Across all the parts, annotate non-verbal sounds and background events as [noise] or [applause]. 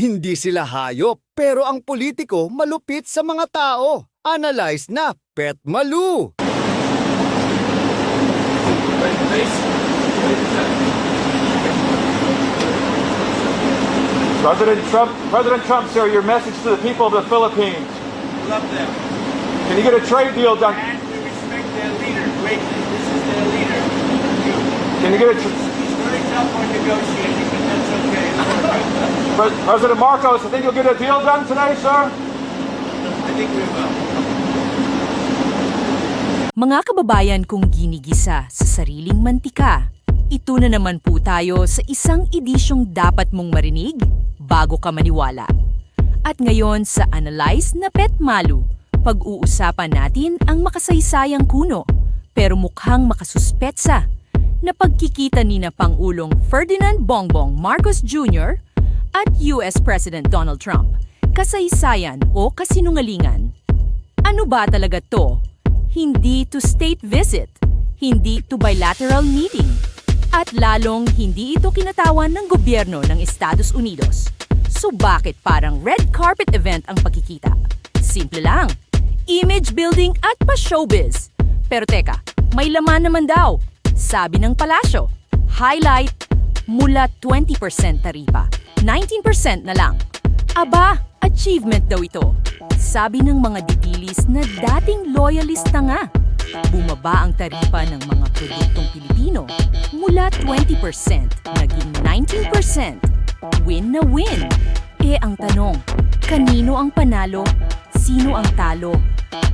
Hindi sila hayop, pero ang politiko malupit sa mga tao. Analyze na Pet Malu. President Trump, President Trump, sir, your message to the people of the Philippines. love them. Can you get a trade deal done? And we respect their leader greatly. This is their leader. Can you get a He's very tough on negotiating, but that's okay. Pre- President Marcos? I think you'll get a deal done today, sir. I think we will. Mga kababayan kong ginigisa sa sariling mantika, ito na naman po tayo sa isang edisyong dapat mong marinig bago ka maniwala. At ngayon sa Analyze na Pet Malu, pag-uusapan natin ang makasaysayang kuno pero mukhang makasuspetsa na pagkikita ni na Pangulong Ferdinand Bongbong Marcos Jr. at US President Donald Trump. Kasaysayan o kasinungalingan? Ano ba talaga to? Hindi to state visit, hindi to bilateral meeting, at lalong hindi ito kinatawan ng gobyerno ng Estados Unidos. So bakit parang red carpet event ang pagkikita? Simple lang. Image building at pa-showbiz. Pero teka, may laman naman daw. Sabi ng palasyo, highlight mula 20% taripa, 19% na lang. Aba, achievement daw ito. Sabi ng mga didilis na dating loyalista nga. Bumaba ang taripa ng mga produktong Pilipino mula 20% naging 19%. Win na win. Eh ang tanong, kanino ang panalo? Sino ang talo?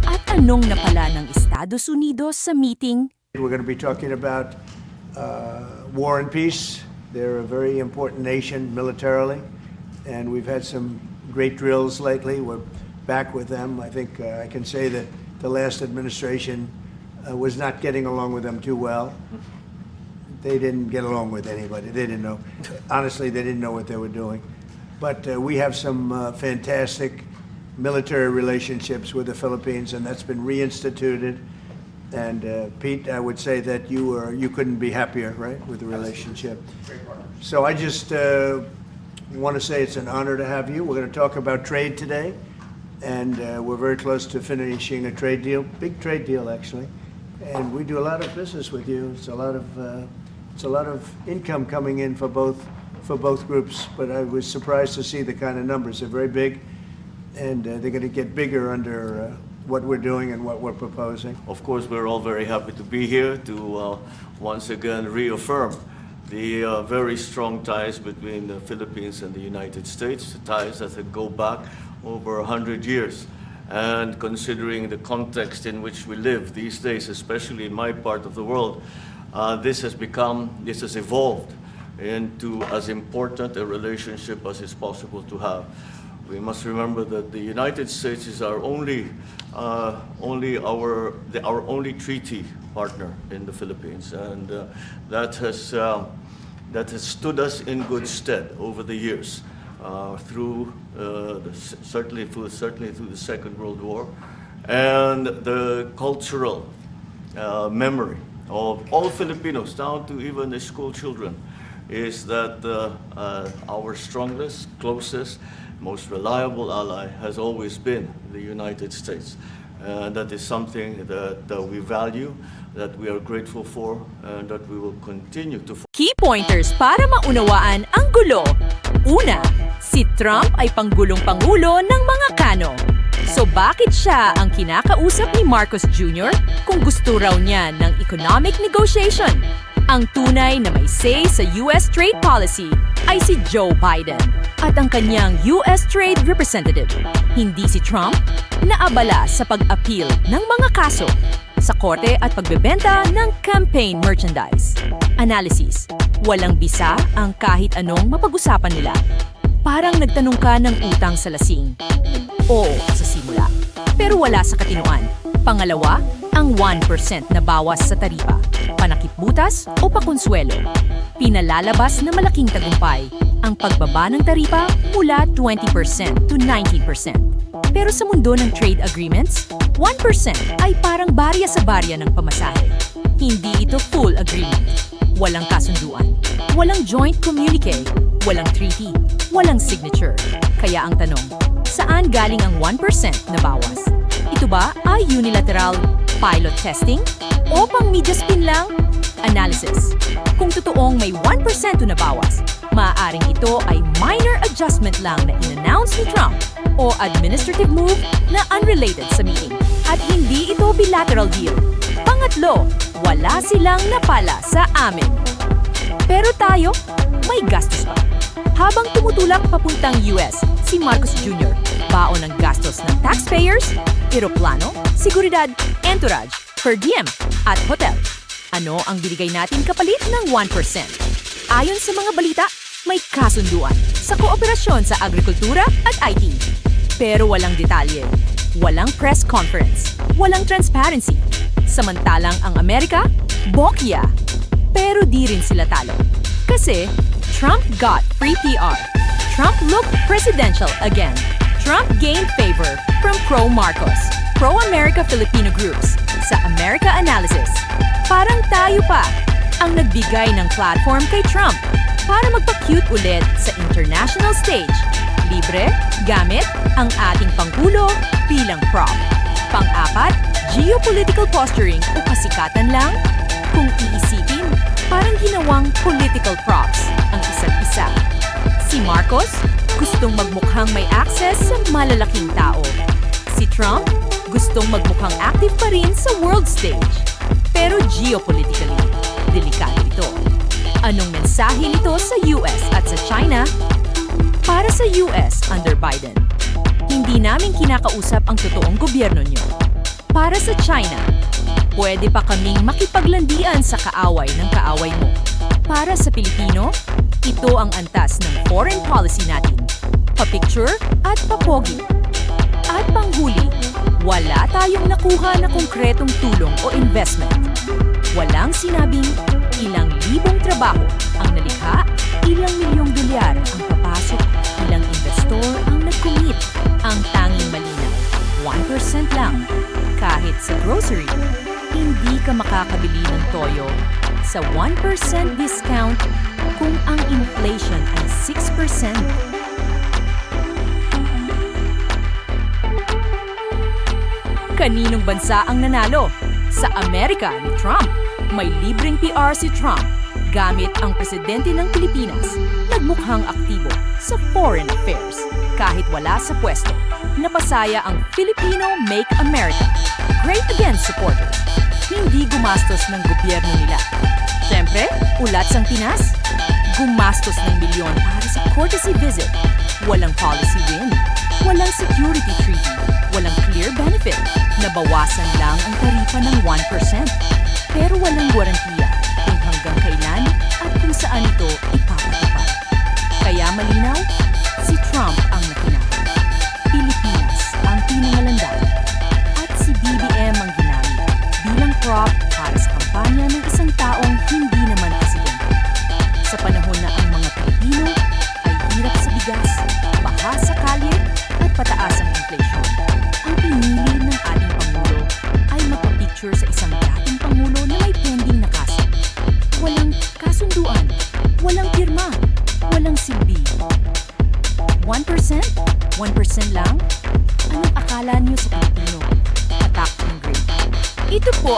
At anong napala ng Estados Unidos sa meeting We're going to be talking about uh, war and peace. They're a very important nation militarily, and we've had some great drills lately. We're back with them. I think uh, I can say that the last administration uh, was not getting along with them too well. They didn't get along with anybody. They didn't know. Honestly, they didn't know what they were doing. But uh, we have some uh, fantastic military relationships with the Philippines, and that's been reinstituted. And uh, Pete, I would say that you were you couldn't be happier, right, with the relationship. So I just uh, want to say it's an honor to have you. We're going to talk about trade today, and uh, we're very close to finishing a trade deal, big trade deal actually. And we do a lot of business with you. It's a lot of uh, it's a lot of income coming in for both for both groups. But I was surprised to see the kind of numbers. They're very big, and uh, they're going to get bigger under uh, what we're doing and what we're proposing. Of course, we're all very happy to be here to uh, once again reaffirm the uh, very strong ties between the Philippines and the United States, ties that go back over 100 years. And considering the context in which we live these days, especially in my part of the world, uh, this has become, this has evolved into as important a relationship as is possible to have. We must remember that the United States is our only, uh, only our, the, our only treaty partner in the Philippines, and uh, that has uh, that has stood us in good stead over the years, uh, through uh, the, certainly through certainly through the Second World War, and the cultural memory of all Filipinos, down to even the school children, is that uh, uh, our strongest, closest, most reliable ally has always been the United States. And that is something that, that we value, that we are grateful for, and that we will continue to Key pointers para maunawaan ang gulo. Una, si Trump ay panggulong pangulo ng mga kano. So bakit siya ang kinakausap ni Marcos Jr. kung gusto raw niya ng economic negotiation? Ang tunay na may say sa US trade policy ay si Joe Biden at ang kanyang US Trade Representative, hindi si Trump, na abala sa pag-appeal ng mga kaso sa korte at pagbebenta ng campaign merchandise. Analysis. Walang bisa ang kahit anong mapag-usapan nila. Parang nagtanong ka ng utang sa lasing. Oo, sa simula. Pero wala sa katinoan. Pangalawa, ang 1% na bawas sa taripa. Panakip butas o pakonsuelo. Pinalalabas na malaking tagumpay ang pagbaba ng taripa mula 20% to 19%. Pero sa mundo ng trade agreements, 1% ay parang barya sa barya ng pamasahe. Hindi ito full agreement. Walang kasunduan. Walang joint communique. Walang treaty. walang signature. Kaya ang tanong, saan galing ang 1% na bawas? Ito ba ay unilateral pilot testing? O pang media spin lang? Analysis. Kung totoong may 1% na bawas, maaaring ito ay minor adjustment lang na in-announce ni Trump o administrative move na unrelated sa meeting. At hindi ito bilateral deal. Pangatlo, wala silang napala sa amin. Pero tayo, may gastos pa. Habang tumutulak papuntang US, si Marcos Jr., baon ng gastos ng taxpayers, eroplano, seguridad, entourage, per diem, at hotel. Ano ang binigay natin kapalit ng 1%? Ayon sa mga balita, may kasunduan sa kooperasyon sa agrikultura at IT. Pero walang detalye, walang press conference, walang transparency. Samantalang ang Amerika, bokya. Pero di rin sila talo. Kasi Trump got free PR. Trump looked presidential again. Trump gained favor from pro-Marcos, pro-America Filipino groups sa America Analysis. Parang tayo pa ang nagbigay ng platform kay Trump para magpa-cute ulit sa international stage. Libre, gamit ang ating Pangulo bilang prop. Pang-apat, geopolitical posturing o kasikatan lang? Kung iisipin, parang ginawang political props ang isa't isa. Si Marcos, gustong magmukhang may access sa malalaking tao. Si Trump, gustong magmukhang active pa rin sa world stage. Pero geopolitically, delikado ito. Anong mensahe nito sa US at sa China? Para sa US under Biden, hindi namin kinakausap ang totoong gobyerno nyo. Para sa China, pwede pa kaming makipaglandian sa kaaway ng kaaway mo. Para sa Pilipino, ito ang antas ng foreign policy natin. Pa-picture at papogi. At panghuli, wala tayong nakuha na konkretong tulong o investment. Walang sinabing ilang libong trabaho ang nalikha, ilang milyong dolyar ang papasok, ilang investor ang nag-commit. Ang tanging malinaw, 1% lang. Kahit sa grocery, hindi ka makakabili ng toyo sa 1% discount kung ang inflation ay 6%. Kaninong bansa ang nanalo? Sa Amerika ni Trump. May libreng PR si Trump gamit ang presidente ng Pilipinas. Nagmukhang aktibo sa foreign affairs kahit wala sa pwesto. Napasaya ang Filipino Make America. Great Again supporters. Hindi gumastos ng gobyerno nila. Siyempre, ulat sang Pinas. Gumastos ng milyon para sa courtesy visit. Walang policy win. Walang security treaty. Walang clear benefit. Nabawasan lang ang tarifa ng 1%. Pero walang garantiya kung hanggang kailan at kung saan ito ipapatupad. Kaya malinaw, si Trump ang nakinaka. Pilipinas ang pinangalandanan. At si BBM ang ginamit bilang prop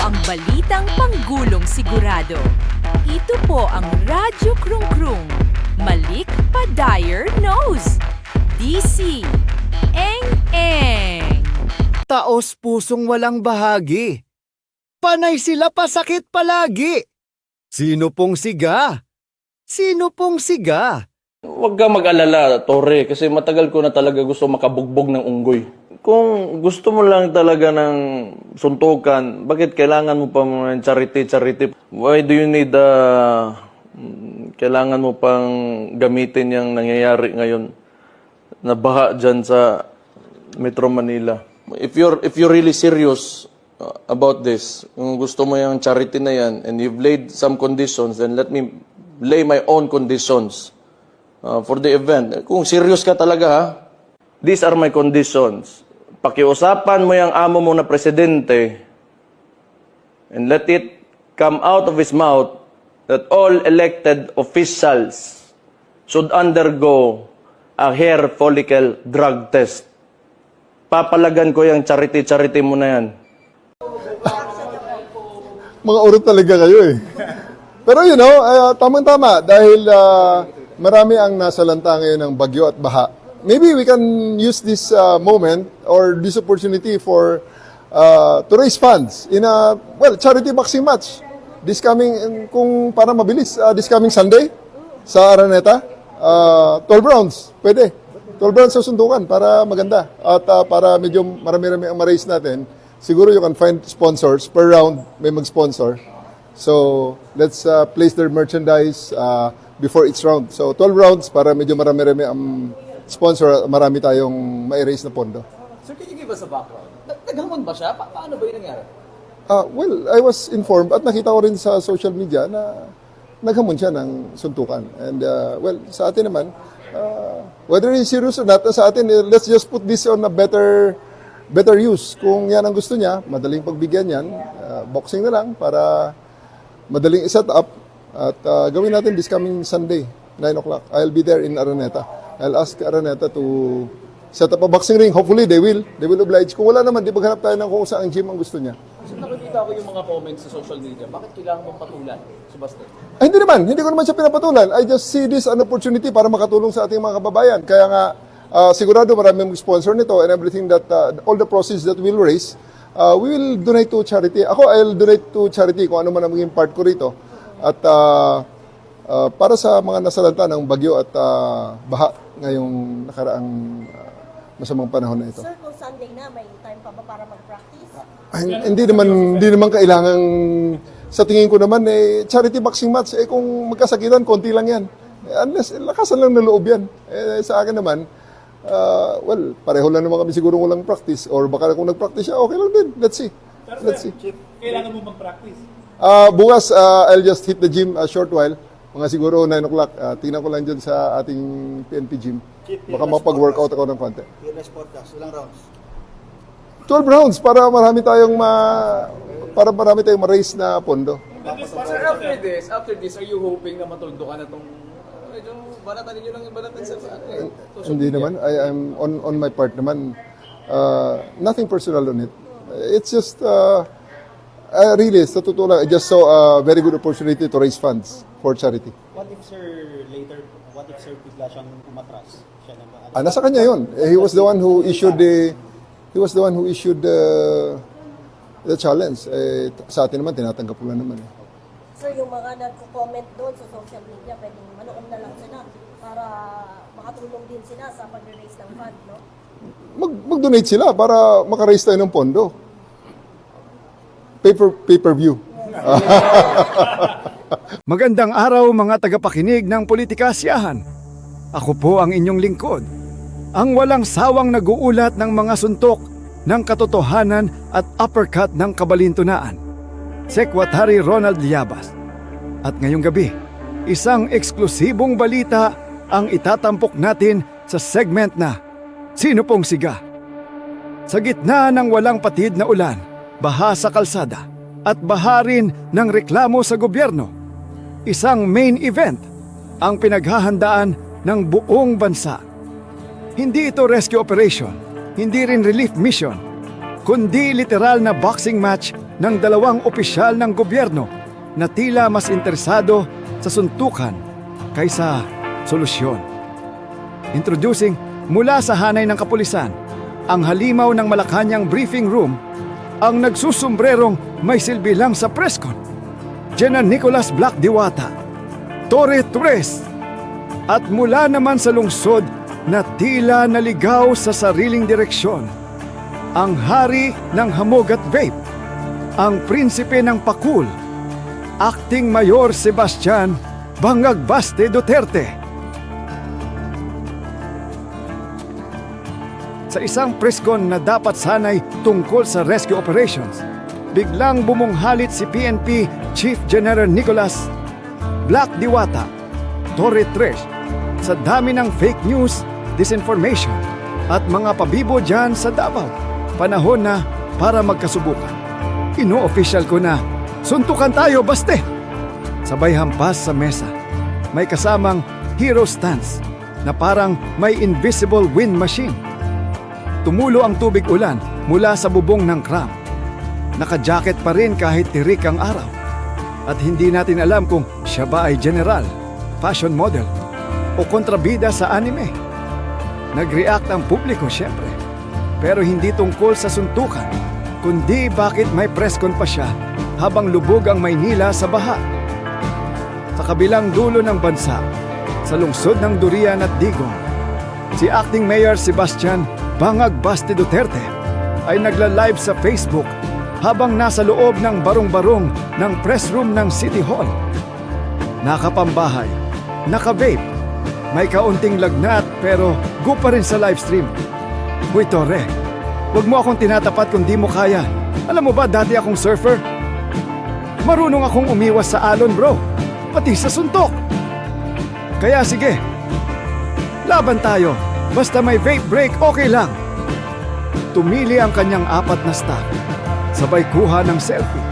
ang balitang panggulong sigurado. Ito po ang Radyo Krung Krung. Malik Padayer Knows. DC. Eng Eng. Taos pusong walang bahagi. Panay sila pasakit palagi. Sino pong siga? Sino pong siga? Huwag ka mag-alala, Torre, kasi matagal ko na talaga gusto makabugbog ng unggoy. Kung gusto mo lang talaga ng suntukan, bakit kailangan mo pa ng charity-charity? Why do you need, uh, mm, kailangan mo pang gamitin yung nangyayari ngayon na baha dyan sa Metro Manila? If you're, if you're really serious uh, about this, kung gusto mo yung charity na yan, and you've laid some conditions, then let me lay my own conditions uh, for the event. Kung serious ka talaga ha, these are my conditions. Pakiusapan mo yung amo mo na presidente and let it come out of his mouth that all elected officials should undergo a hair follicle drug test. Papalagan ko yung charity-charity mo na yan. [laughs] mga urot talaga kayo eh. Pero you know, uh, tamang-tama dahil uh, marami ang nasalanta ngayon ng bagyo at baha. Maybe we can use this uh, moment or this opportunity for uh, to raise funds in a well charity boxing match this coming kung para mabilis uh, this coming Sunday sa Araneta. Uh, 12 rounds pwede. 12 rounds sa sundukan para maganda at uh, para medyo marami-rami ang ma-raise natin. Siguro you can find sponsors per round may mag-sponsor. So let's uh, place their merchandise uh, before each round. So 12 rounds para medyo marami-rami ang sponsor marami tayong ma-raise na pondo Sir, can you give us a background? Nag- Naghamon ba siya? Pa- paano ba yung nangyari? Ah, well, I was informed at nakita ko rin sa social media na naghamon siya ng suntukan. And uh, well, sa atin naman, uh, whether he's serious or not, sa atin, eh, let's just put this on a better better use. Kung yan ang gusto niya, madaling pagbigyan yan, uh, boxing na lang para madaling iset up at uh, gawin natin this coming Sunday, 9 o'clock. I'll be there in Araneta. I'll ask Araneta to set up a boxing ring. Hopefully, they will. They will oblige. Kung wala naman, di maghanap tayo ng kung saan gym ang gusto niya. Kasi nakikita ko yung mga comments sa social media. Bakit kailangan mong patulan si Basti? Ay, hindi naman. Hindi ko naman siya pinapatulan. I just see this an opportunity para makatulong sa ating mga kababayan. Kaya nga, ah, sigurado marami mag-sponsor nito and everything that, ah, all the proceeds that we'll raise, ah, we will donate to charity. Ako, I'll donate to charity kung ano man ang maging part ko rito. At ah, ah, para sa mga nasalanta ng bagyo at ah, baha ngayong nakaraang ah, masamang panahon na ito. Sir, kung Sunday na, may time pa ba para mag-practice? Ay, hindi naman hindi naman kailangan sa tingin ko naman eh charity boxing match eh kung magkasakitan konti lang yan. Eh, unless eh, lakasan lang ng loob yan. Eh, sa akin naman ah, well, pareho lang naman kami siguro walang practice or baka kung nag-practice siya, okay lang din. Let's see. Let's see. Kailangan mo mag-practice. Ah, bukas ah, I'll just hit the gym a short while. Mga siguro 9 o'clock. Ah, tingnan ko lang dyan sa ating PNP gym. Baka mapag-workout ako ng konti. Fearless podcast, ilang rounds? 12 rounds para marami tayong ma para marami tayong ma-raise na pondo. Sir, after this, after this, are you hoping na matuldo ka na tong uh, medyo banatan ninyo lang yung banatan sa social Hindi media? naman. I am on on my part naman. Uh, nothing personal on it. It's just uh, uh, really sa totoo lang, I just saw a very good opportunity to raise funds for charity. What if sir later, what if sir bigla siyang umatras? Siya na ba? Ah, nasa kanya 'yon. Eh, He was the one who issued the he was the one who issued the the challenge. Eh, sa atin naman tinatanggap ko lang naman. Eh. Sir, yung mga nagko-comment doon sa social media, pwedeng manood na lang sila para makatulong din sila sa pag-raise ng fund, no? Mag mag-donate sila para maka-raise tayo ng pondo. Paper pay-per-view. [laughs] Magandang araw mga tagapakinig ng Politikasyahan. Ako po ang inyong lingkod. Ang walang sawang naguulat ng mga suntok ng katotohanan at uppercut ng kabalintunaan. Secretary Ronald Liabas. At ngayong gabi, isang eksklusibong balita ang itatampok natin sa segment na Sino pong siga? Sa gitna ng walang patid na ulan, baha sa kalsada, at baha rin ng reklamo sa gobyerno, isang main event ang pinaghahandaan ng buong bansa. Hindi ito rescue operation, hindi rin relief mission, kundi literal na boxing match ng dalawang opisyal ng gobyerno na tila mas interesado sa suntukan kaysa solusyon. Introducing mula sa hanay ng kapulisan, ang halimaw ng Malacanang briefing room, ang nagsusumbrerong may silbi lang sa presscon. General Nicolas Black Diwata, Torre Torres, at mula naman sa lungsod na tila naligaw sa sariling direksyon, ang hari ng hamog at vape, ang prinsipe ng pakul, Acting Mayor Sebastian Bangagbaste Duterte. Sa isang preskon na dapat sanay tungkol sa rescue operations, biglang bumunghalit si PNP Chief General Nicolas Black Diwata, Torre Trish, sa dami ng fake news, disinformation, at mga pabibo dyan sa Davao. Panahon na para magkasubukan. Ino-official ko na, suntukan tayo, baste! Sabay hampas sa mesa. May kasamang hero stance, na parang may invisible wind machine. Tumulo ang tubig ulan mula sa bubong ng cram. Naka-jacket pa rin kahit tirik ang araw. At hindi natin alam kung siya ba ay general, fashion model, o kontrabida sa anime. Nag-react ang publiko syempre. Pero hindi tungkol sa suntukan, kundi bakit may preskon pa siya habang lubog ang Maynila sa baha. Sa kabilang dulo ng bansa, sa lungsod ng Durian at Digong, si Acting Mayor Sebastian Bangag Basti Duterte ay nagla-live sa Facebook habang nasa loob ng barong-barong ng press room ng City Hall. Nakapambahay, naka-vape, may kaunting lagnat pero go pa rin sa live stream. Uy Torre, huwag mo akong tinatapat kung di mo kaya. Alam mo ba dati akong surfer? Marunong akong umiwas sa alon bro, pati sa suntok. Kaya sige, laban tayo. Basta may vape break, okay lang. Tumili ang kanyang apat na staff. Sabay kuha ng selfie.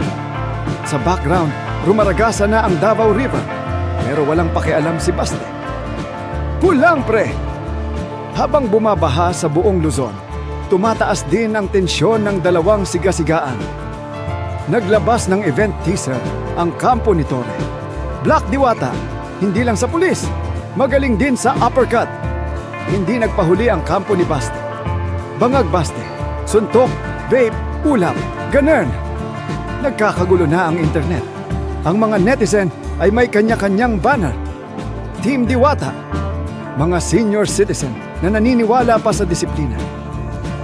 Sa background, rumaragasa na ang Davao River. Pero walang pakialam si Baste. Pulang pre! Habang bumabaha sa buong Luzon, tumataas din ang tensyon ng dalawang sigasigaan. Naglabas ng event teaser ang kampo ni Torre. Black Diwata, hindi lang sa pulis, magaling din sa uppercut. Hindi nagpahuli ang kampo ni Baste. Bangag Baste, suntok, vape, ulam, ganun. Nagkakagulo na ang internet. Ang mga netizen ay may kanya-kanyang banner. Team Diwata, mga senior citizen na naniniwala pa sa disiplina.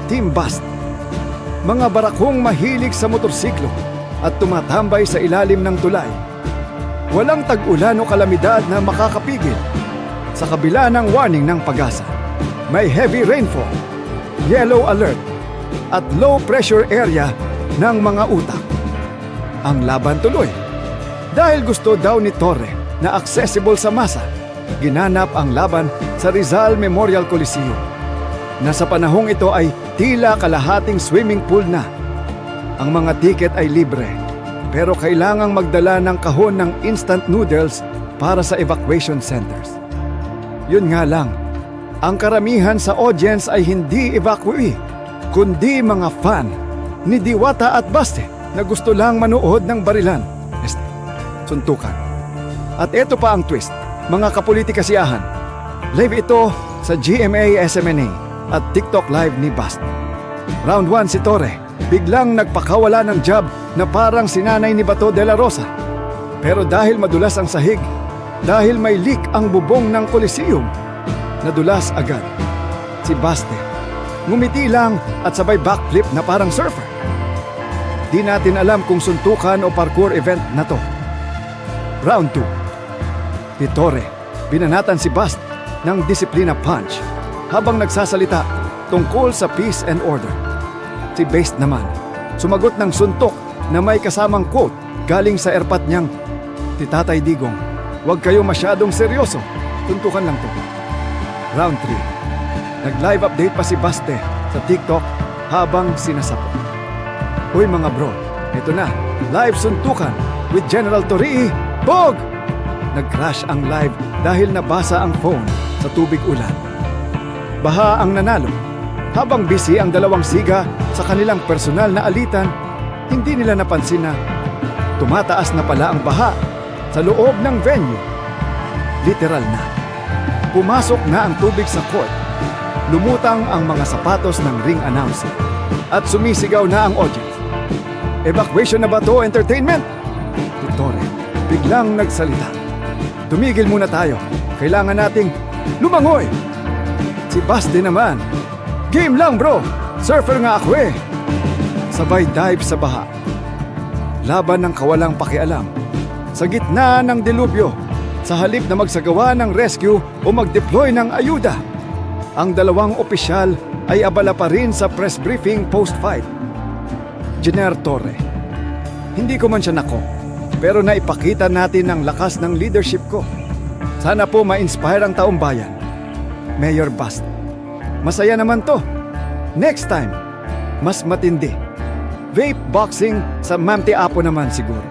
Team Bast, mga barakong mahilig sa motorsiklo at tumatambay sa ilalim ng tulay. Walang tag-ulan o kalamidad na makakapigil. Sa kabila ng warning ng pag-asa, may heavy rainfall, yellow alert, at low pressure area ng mga utak. Ang laban tuloy. Dahil gusto daw ni Torre na accessible sa masa, ginanap ang laban sa Rizal Memorial Coliseum. Na sa panahong ito ay tila kalahating swimming pool na. Ang mga tiket ay libre, pero kailangang magdala ng kahon ng instant noodles para sa evacuation centers. Yun nga lang, ang karamihan sa audience ay hindi evacuee, kundi mga fan ni Diwata at Baste na gusto lang manood ng barilan. Este, suntukan. At ito pa ang twist, mga kapolitikasiyahan. Live ito sa GMA SMNA at TikTok Live ni Bast. Round 1 si Torre, biglang nagpakawala ng job na parang sinanay ni Bato de la Rosa. Pero dahil madulas ang sahig, dahil may leak ang bubong ng Coliseum, nadulas agad. Si Baste, ngumiti lang at sabay backflip na parang surfer. Di natin alam kung suntukan o parkour event na to. Round 2. Ni Torre, binanatan si Bast ng disiplina punch habang nagsasalita tungkol sa peace and order. Si Based naman, sumagot ng suntok na may kasamang quote galing sa erpat niyang, Ti Tatay Digong, huwag kayo masyadong seryoso, tuntukan lang to. Round 3. Nag-live update pa si Baste sa TikTok habang sinasapot. Uy mga bro, ito na, live suntukan with General Torii, Bog! Nag-crash ang live dahil nabasa ang phone sa tubig ulan. Baha ang nanalo. Habang busy ang dalawang siga sa kanilang personal na alitan, hindi nila napansin na tumataas na pala ang baha sa loob ng venue. Literal na. Pumasok na ang tubig sa court. Lumutang ang mga sapatos ng ring announcer. At sumisigaw na ang audience. Evacuation na ba to entertainment? Tutore, biglang nagsalita. Tumigil muna tayo. Kailangan nating lumangoy. Si Basti naman. Game lang bro. Surfer nga ako eh. Sabay dive sa baha. Laban ng kawalang pakialam. Sa gitna ng delubyo. Sa halip na magsagawa ng rescue o mag-deploy ng ayuda. Ang dalawang opisyal ay abala pa rin sa press briefing post-fight. Jener Torre. Hindi ko man siya nako, pero naipakita natin ang lakas ng leadership ko. Sana po ma-inspire ang taong bayan. Mayor Bast. Masaya naman to. Next time, mas matindi. Vape boxing sa Mamti Apo naman siguro.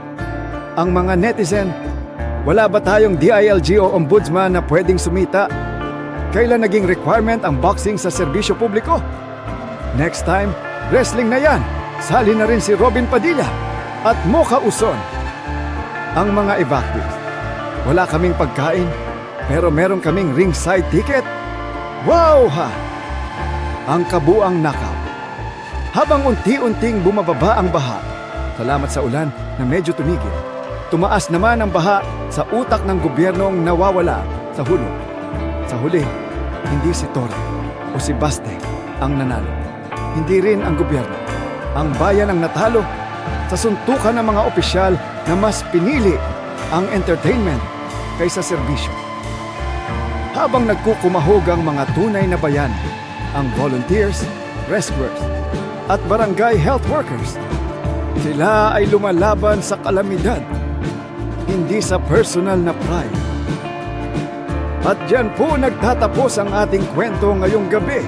Ang mga netizen, wala ba tayong DILG o ombudsman na pwedeng sumita? kailan naging requirement ang boxing sa serbisyo publiko? Next time, wrestling na yan. Sali na rin si Robin Padilla at Mocha Uson. Ang mga evacuees. Wala kaming pagkain, pero meron kaming ringside ticket. Wow ha! Ang kabuang knockout. Habang unti-unting bumababa ang baha, salamat sa ulan na medyo tumigil, tumaas naman ang baha sa utak ng gobyernong nawawala sa hulog. Sa huli, hindi si Torre o si Baste ang nanalo. Hindi rin ang gobyerno. Ang bayan ang natalo sa suntukan ng mga opisyal na mas pinili ang entertainment kaysa serbisyo. Habang nagkukumahog ang mga tunay na bayan, ang volunteers, rescuers, at barangay health workers, sila ay lumalaban sa kalamidad, hindi sa personal na pride. At diyan po nagtatapos ang ating kwento ngayong gabi.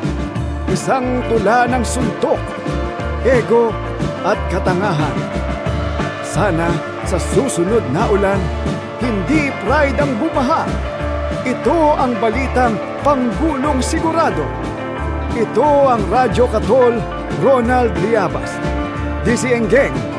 Isang tula ng suntok, ego at katangahan. Sana sa susunod na ulan, hindi pride ang bumaha. Ito ang balitang panggulong sigurado. Ito ang Radyo Katol, Ronald Liabas. Gang,